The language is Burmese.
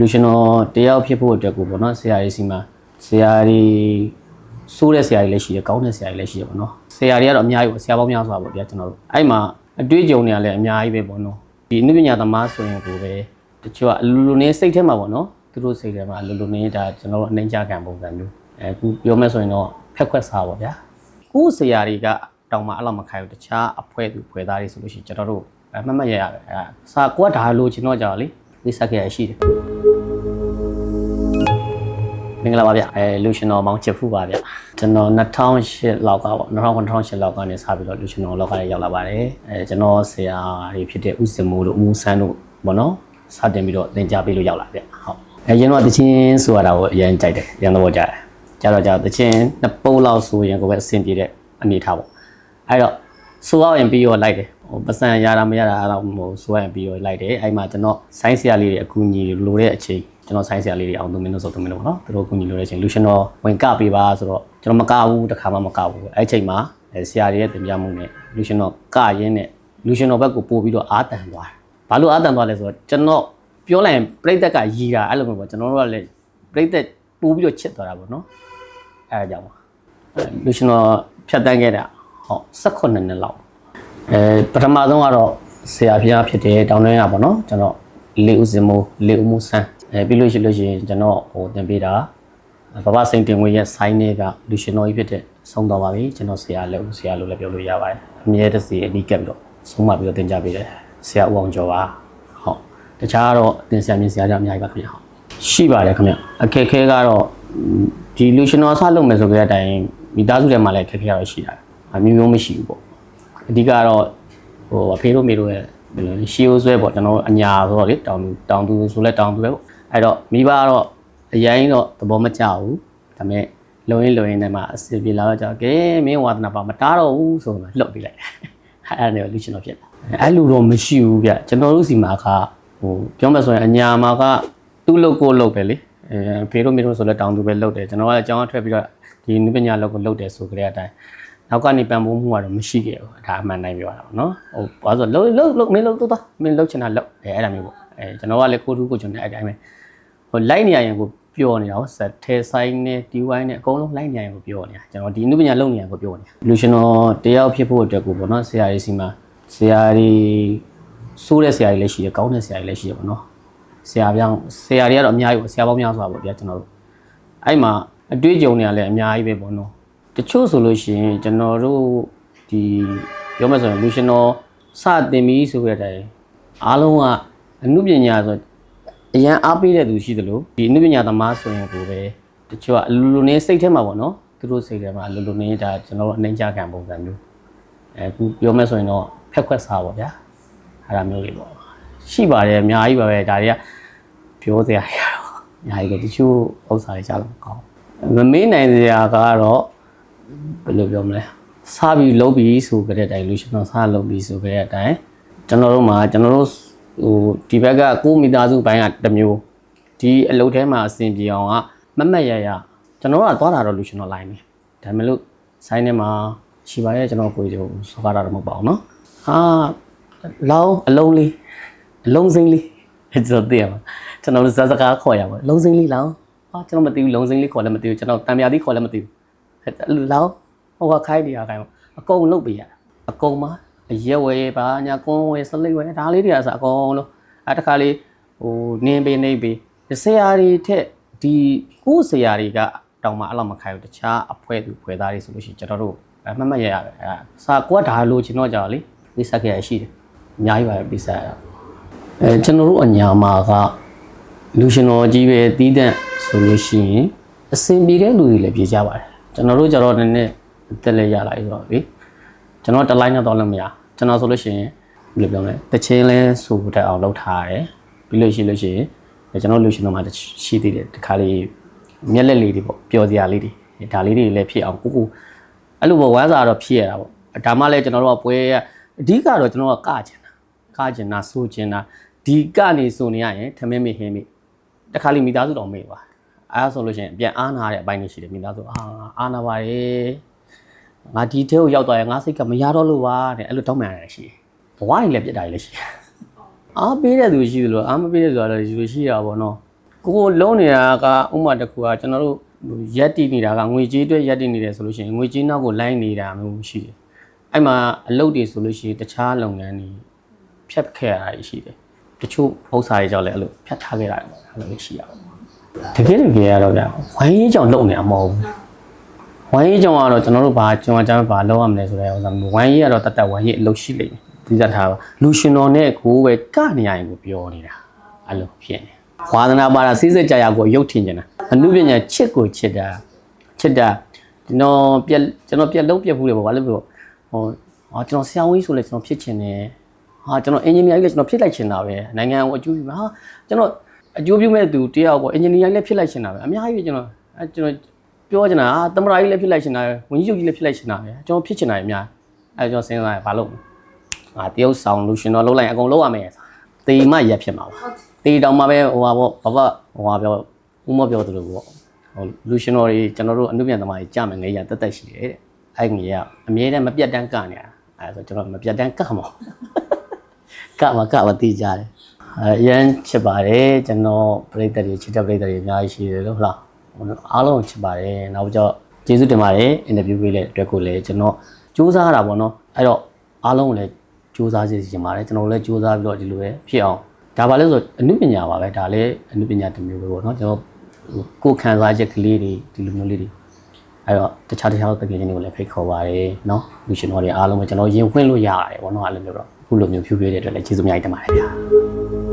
လူရှင်တော်တယောက်ဖြစ်ဖို့အတွက်ကိုပေါ့နော်ဆရာကြီးစီမှာဆရာကြီးစိုးတဲ့ဆရာကြီးလည်းရှိတယ်ကောင်းတဲ့ဆရာကြီးလည်းရှိတယ်ပေါ့နော်ဆရာကြီးကတော့အများကြီးပေါ့ဆရာပေါင်းများစွာပေါ့ဗျာကျွန်တော်တို့အဲ့မှာအတွေ့အကြုံတွေကလည်းအများကြီးပဲပေါ့နော်ဒီအနုပညာသမားဆိုရင်ကိုပဲတချို့ကအလူလူနေစိတ်ထဲမှာပေါ့နော်သူတို့စိတ်ထဲမှာအလူလူနေဒါကျွန်တော်တို့အနှိမ့်ကြခံပုံစံမျိုးအဲခုပြောမယ်ဆိုရင်တော့ဖက်ခွက်စားပေါ့ဗျာကိုယ်ဆရာတွေကတောင်မှအဲ့လောက်မခိုင်းဘူးတခြားအဖွဲသူဖွဲသားတွေဆိုလို့ရှိရင်ကျွန်တော်တို့အမှတ်မှတ်ရရပဲအဲစာကွက်ဒါလို့ကျွန်တော်ကြောက်လေ ဒီစက်ခဲ့ရရှိတယ်မင်္ဂလာပါဗျအဲလူရှင်တော်မောင်ချစ်ဖူးပါဗျကျွန်တော်2008လောက်ကပေါ့2008လောက်ကနေစပြီးတော့လူရှင်တော်လောက်ကလည်းရောက်လာပါတယ်အဲကျွန်တော်ဆရာတွေဖြစ်တဲ့ဥစင်မိုးတို့အမှုဆန်းတို့ပေါ့နော်စတင်ပြီးတော့သင်ကြားပေးလို့ရောက်လာဗျဟုတ်အဲရင်တော့တချင်းဆိုရတာကိုအရင်ကြိုက်တယ်ရန်တော့ကြတယ်ကြတော့ကြတချင်းနှစ်ပုတ်လောက်ဆိုရင်ကိုပဲအဆင်ပြေတဲ့အနေထားပေါ့အဲတော့ဆိုရရင်ပြီးရောလိုက်တယ် ဟိုပစံရတာမရတာအဲ့တော့မဟုတ်ဆိုရရင်ပြီးရောလိုက်တယ်အဲ့မှာကျွန်တော်ဆိုင်းဆရာလေးတွေအကူအညီလိုတဲ့အချိန်ကျွန်တော်ဆိုင်းဆရာလေးတွေအောင်သူမင်းတို့ဆိုသူမင်းတို့ပေါ့နော်သူတို့အကူအညီလိုတဲ့အချိန်လူရှင်တော်ဝင်ကပေးပါဆိုတော့ကျွန်တော်မကဘူးတခါမှမကဘူးအဲ့ချိန်မှာဆရာတွေရဲ့တင်ပြမှုနဲ့လူရှင်တော်ကရင်းနဲ့လူရှင်တော်ဘက်ကိုပို့ပြီးတော့အာတန်သွားတယ်ဘာလို့အာတန်သွားလဲဆိုတော့ကျွန်တော်ပြောလိုက်ရင်ပြိတက်ကရီတာအဲ့လိုမျိုးပေါ့ကျွန်တော်တို့ကလည်းပြိတက်ပို့ပြီးတော့ချစ်သွားတာပေါ့နော်အဲ့ဒါကြောင့်ပါလူရှင်တော်ဖြတ်တန်းခဲ့တာဟုတ်18နှစ်လောက် အဲပထမဆုံးကတော့ဆရာဖျားဖြစ်တယ်တောင်းတန်းရပါတော့ကျွန်တော်လေဦးစင်မိုးလေဦးမိုးဆန်းအဲပြီးလို့ရှိလို့ရှိရင်ကျွန်တော်ဟိုတင်ပေးတာဘဘစိန်တင်ငွေရဲ့ဆိုင်းတွေကလူရှင်တော်ကြီးဖြစ်တဲ့ဆုံးတော်ပါပြီကျွန်တော်ဆရာလည်းဦးဆရာလို့လည်းပြောလို့ရပါတယ်အမြဲတစေအနီးကပ်ပြီးတော့ဆုံးမပြီးတော့တင်ကြပေးတယ်ဆရာဦးအောင်ကျော်ပါဟုတ်တခြားတော့တင်ဆရာမြင်ဆရာကြောင့်အများကြီးပါခင်ဗျဟုတ်ရှိပါတယ်ခင်ဗျအခက်ခဲကတော့ဒီလူရှင်တော်ဆလုပ်မယ်ဆိုကြတဲ့အတိုင်းမိသားစုထဲမှာလည်းအခက်ခဲရတော့ရှိတာအမျိုးမျိုးမရှိဘူးပေါ့ အဓိကတော့ဟိုအဖေတို့မေတို့ရဲ့ဘယ်လိုလဲရှီယိုဆွဲပေါ့ကျွန်တော်တို့အညာဆိုတော့လေတောင်သူတောင်သူဆိုလဲတောင်သူပဲပေါ့အဲ့တော့မိဘကတော့အရင်တော့သဘောမကျဘူးဒါပေမဲ့လုံရင်းလုံရင်းနဲ့မှအစီပြေလာတော့ကြောက်ကဲမင်းဝါသနာပါမတားတော့ဘူးဆိုမှလှုပ်ပြီးလိုက်အဲ့ဒါနဲ့လူရှင်တော်ဖြစ်တာအဲ့လူတော့မရှိဘူးဗျကျွန်တော်တို့စီမှာကဟိုပြောမှဆိုရင်အညာမှာကသူ့လုတ်ကိုလုတ်ပဲလေအဲအဖေတို့မေတို့ဆိုလဲတောင်သူပဲလုတ်တယ်ကျွန်တော်ကအကြောင်းအထွက်ပြီးတော့ဒီနုပညာလုတ်ကိုလုတ်တယ်ဆိုကြတဲ့အတိုင်း နောက်ကနေပံပိုးမှုကတော့မရှိခဲ့ဘူးဒါအမှန်တိုင်းပြောတာပေါ့နော်ဟိုဘာလို့ဆိုလှုပ်လှုပ်လှုပ်မင်းလှုပ်တော့သွားမင်းလှုပ်ချင်တာလှုပ်အဲအဲ့ဒါမျိုးပေါ့အဲကျွန်တော်ကလည်းကိုထူးကိုကျွန်တော်အဲ့တိုင်းပဲဟိုလိုက်နေရရင်ကိုပြောနေတာဟောဆက်ထဲဆိုင်နဲ့ဒီဝိုင်းနဲ့အကုန်လုံးလိုက်နေရရင်ကိုပြောနေတာကျွန်တော်ဒီနုပညာလုပ်နေရကိုပြောနေတာလူရှင်တော်တယောက်ဖြစ်ဖို့အတွက်ကိုပေါ့နော်ဆရာကြီးစီမှာဆရာကြီးစိုးတဲ့ဆရာကြီးလည်းရှိတယ်ကောင်းတဲ့ဆရာကြီးလည်းရှိတယ်ပေါ့နော်ဆရာပြောင်းဆရာတွေကတော့အများကြီးပေါ့ဆရာပေါင်းများစွာပေါ့ဗျာကျွန်တော်တို့အဲ့မှာအတွေ့အကြုံတွေကလည်းအများကြီးပဲပေါ့နော် တချို့ဆိုလို့ရှိရင်ကျွန်တော်တို့ဒီပြောမှဆိုရင်လူရှင်တော်စတင်ပြီးဆိုတဲ့အတိုင်းအားလုံးကအမှုပညာဆိုအရန်အားပေးတဲ့သူရှိသလိုဒီအမှုပညာသမားဆိုရင်ကိုပဲတချို့ကအလူလူနေစိတ်ထဲမှာပေါ့နော်သူတို့စိတ်ထဲမှာအလူလူနေဒါကျွန်တော်တို့အနှိမ့်ကြခံပုံစံမျိုးအဲခုပြောမှဆိုရင်တော့ဖက်ခွက်စားပေါ့ဗျာအဲ့ဒါမျိုးလေးပေါ့ရှိပါတယ်အများကြီးပါပဲဒါတွေကပြောစရာတွေကတော့အများကြီးပဲတချို့ဥစ္စာတွေကြားလို့မကောင်းဘူးမမေးနိုင်စရာကတော့ ဘယ်လိုပြောမလဲစားပြီးလုံးပြီးဆိုကြတဲ့အတိုင်းလူရှင်တော်စားလုံးပြီးဆိုကြတဲ့အတိုင်းကျွန်တော်တို့မှာကျွန်တော်တို့ဟိုဒီဘက်ကကိုမိသားစုဘိုင်းကတစ်မျိုးဒီအလုပ်ထဲမှာအဆင်ပြေအောင်ကမမတ်ရရကျွန်တော်တို့ကသွားတာတော့လူရှင်တော် line ပဲဒါပေမဲ့လို့ဆိုင်းထဲမှာရှိပါရဲ့ကျွန်တော်ကိုယ်ကိုစောကားတာတော့မဟုတ်ပါဘူးเนาะဟာလောင်းအလုံးလေးအလုံးစိမ့်လေးကျွန်တော်သိရမှာကျွန်တော်တို့ဇာစကားခေါ်ရပါလုံးစိမ့်လေးလောင်းဟာကျွန်တော်မသိဘူးလုံးစိမ့်လေးခေါ်လည်းမသိဘူးကျွန်တော်တံမြာသီးခေါ်လည်းမသိဘူး အဲ့လိုလောက်ဟိုကခိုင်းတရားခိုင်းပေါ့အကုန်လုပ်ပေးရတာအကုန်မှာအရက်ဝယ်ပါညာကွန်ဝယ်စလိတ်ဝယ်ဒါလေးတွေကစအကုန်လုံးအဲတခါလေးဟိုနင်းပေးနေပေးဆရာတွေထက်ဒီကိုယ်ဆရာတွေကတောင်မှအဲ့လောက်မခိုင်းဘူးတခြားအဖွဲသူဖွဲသားတွေဆိုလို့ရှိရင်ကျွန်တော်တို့အမှတ်မှတ်ရရတယ်အဲစာကွက်ဒါလို့ကျွန်တော်ကြောက်လေဒီစက်ခဲ့ရရှိတယ်အများကြီးပါပဲပြဆက်ရတာအဲကျွန်တော်တို့အညာမှာကလူရှင်တော်ကြီးပဲတီးတဲ့ဆိုလို့ရှိရင်အစင်ပြေတဲ့လူတွေလည်းပြေကြပါတယ် ကျွန်တော်တို့ကြတော့နည်းနည်းတက်လဲရလာပြီဆိုတော့လေကျွန်တော်တစ်လိုင်းနဲ့တော့လည်းမရကျွန်တော်ဆိုလို့ရှိရင်ဘယ်လိုပြောမလဲတချင်းလဲဆိုတဲ့အောင်လုပ်ထားရတယ်ပြီးလို့ရှိလို့ရှိရင်ကျွန်တော်လူရှင်တော်မှာရှိသေးတယ်တခါလေးမျက်လက်လေးတွေပေါ့ပျော်စရာလေးတွေဒါလေးတွေလည်းဖြစ်အောင်ကိုကိုအဲ့လိုပေါ့ဝမ်းစာတော့ဖြစ်ရတာပေါ့ဒါမှလည်းကျွန်တော်တို့ကပွဲရအဓိကတော့ကျွန်တော်ကကကျင်တာကကျင်တာဆိုကျင်တာဒီကနေဆိုနေရရင်ထမင်းမေဟင်းမေတခါလေးမိသားစုတော်မေးပါ အဲဒါဆိုလို့ရှိရင်ပြန်အားနာတဲ့အပိုင်းတွေရှိတယ်မိသားစုအာအားနာပါရေငါဒီထဲကိုရောက်သွားရင်ငါစိတ်ကမရတော့လို့ပါတဲ့အဲ့လိုတောင်းပန်ရတယ်ရှိတယ်ဘဝကြီးလည်းပြစ်တာကြီးလည်းရှိတယ်အားပေးတဲ့သူရှိသလိုအားမပေးတဲ့သူကတော့ဒီလိုရှိတာပေါ့နော်ကိုလုံးနေတာကဥမာတစ်ခုကကျွန်တော်တို့ရက်တည်နေတာကငွေကြေးအတွက်ရက်တည်နေတယ်ဆိုလို့ရှိရင်ငွေကြေးနောက်ကိုလိုင်းနေတာမျိုးရှိတယ်အဲ့မှာအလုပ်တွေဆိုလို့ရှိရင်တခြားလုပ်ငန်းတွေဖြတ်ခဲ့ရတာရှိတယ်တချို့ဥစ္စာတွေကြောင့်လည်းအဲ့လိုဖြတ်ထားခဲ့တာပေါ့အဲ့လိုရှိရပါ တကယ်တကယ်ရတော့ဗျဝိုင်းရေးကြောင့်လုပ်နေတာမဟုတ်ဘူးဝိုင်းရေးကြောင့်ကတော့ကျွန်တော်တို့ဘာကျွန်တော်ကျွန်တော်ဘာလုပ်ရမလဲဆိုတဲ့ဥစ္စာမျိုးဝိုင်းရေးကတော့တတ်တတ်ဝိုင်းရေးအလုပ်ရှိလိမ့်မယ်ဒီကထားပါလူရှင်တော်နဲ့ကိုပဲကနေရရင်ကိုပြောနေတာအဲ့လိုဖြစ်နေဝါသနာပါတာစိစက်ကြရကိုရုပ်ထင်နေတာအနုပညာချစ်ကိုချစ်တာချစ်တာကျွန်တော်ပြက်ကျွန်တော်ပြက်လုံးပြက်ဘူးလေပေါ့ဘာလို့ပြောဟိုဟာကျွန်တော်ဆရာဝန်ကြီးဆိုလဲကျွန်တော်ဖြစ်ချင်တယ်ဟာကျွန်တော်အင်ဂျင်နီယာကြီးလဲကျွန်တော်ဖြစ်လိုက်ချင်တာပဲနိုင်ငံကိုအကျိုးပြုမှာဟာကျွန်တော် အကျိုးပြုမဲ့သူတယောက်ပေါ့အင်ဂျင်နီယာကြီးလည်းဖြစ်လိုက်ချင်တာပဲအများကြီးပဲကျွန်တော်အဲကျွန်တော်ပြောချင်တာဟာသမရာကြီးလည်းဖြစ်လိုက်ချင်တာပဲဝန်ကြီးချုပ်ကြီးလည်းဖြစ်လိုက်ချင်တာပဲကျွန်တော်ဖြစ်ချင်တာအများအဲကျွန်တော်စဉ်းစားရဘာလို့ငါတရုပ်ဆောင်လူရှင်တော်လုံးလိုက်အကုန်လုံးရမယ်တေမရက်ဖြစ်မှာပါတေးတောင်မှပဲဟိုဟာပေါ့ဘာဘာဟိုဟာပြောဦးမပြောသလိုပေါ့ဟိုလူရှင်တော်တွေကျွန်တော်တို့အနုပြန်သမားကြီးကြမယ်ငယ်ရတက်တက်ရှိတယ်တဲ့အဲ့ငယ်ရအမြဲတမ်းမပြတ်တမ်းကနေတာအဲဆိုကျွန်တော်မပြတ်တမ်းကမှာကမှာကမှာတီးကြတယ် အဲအရန်ချစ်ပါတယ်ကျွန်တော်ပရိသတ်တွေချစ်တဲ့ပရိသတ်တွေအများကြီးရှိတယ်လို့ဟုတ်လားအားလုံးချစ်ပါတယ်နောက်ကြောင့်ကျေးဇူးတင်ပါတယ်အင်တာဗျူးပေးတဲ့အတွက်ကိုလည်းကျွန်တော်စူးစမ်းရတာပေါ့နော်အဲ့တော့အားလုံးကိုလည်းစူးစမ်းစီစဉ်ပါတယ်ကျွန်တော်လည်းစူးစမ်းပြီးတော့ဒီလိုပဲဖြစ်အောင်ဒါပါလဲဆိုအနုပညာပါပဲဒါလည်းအနုပညာတစ်မျိုးပဲပေါ့နော်ကျွန်တော်ဟိုကိုယ်ခံစားချက်ကလေးတွေဒီလိုမျိုးလေးတွေ အဲ့တော့တခြားတခြားတကယ်ချင်းတွေကိုလည်းဖိတ်ခေါ်ပါတယ်နော်လူရှင်တော်တွေအားလုံးပဲကျွန်တော်ရင်ခွင့်လို့ရရတယ်ပေါ့နော်အဲ့လိုမျိုးတော့အခုလိုမျိုးဖြူပြတဲ့အတွက်လည်းကျေးဇူးအများကြီးတင်ပါတယ်ဗျာ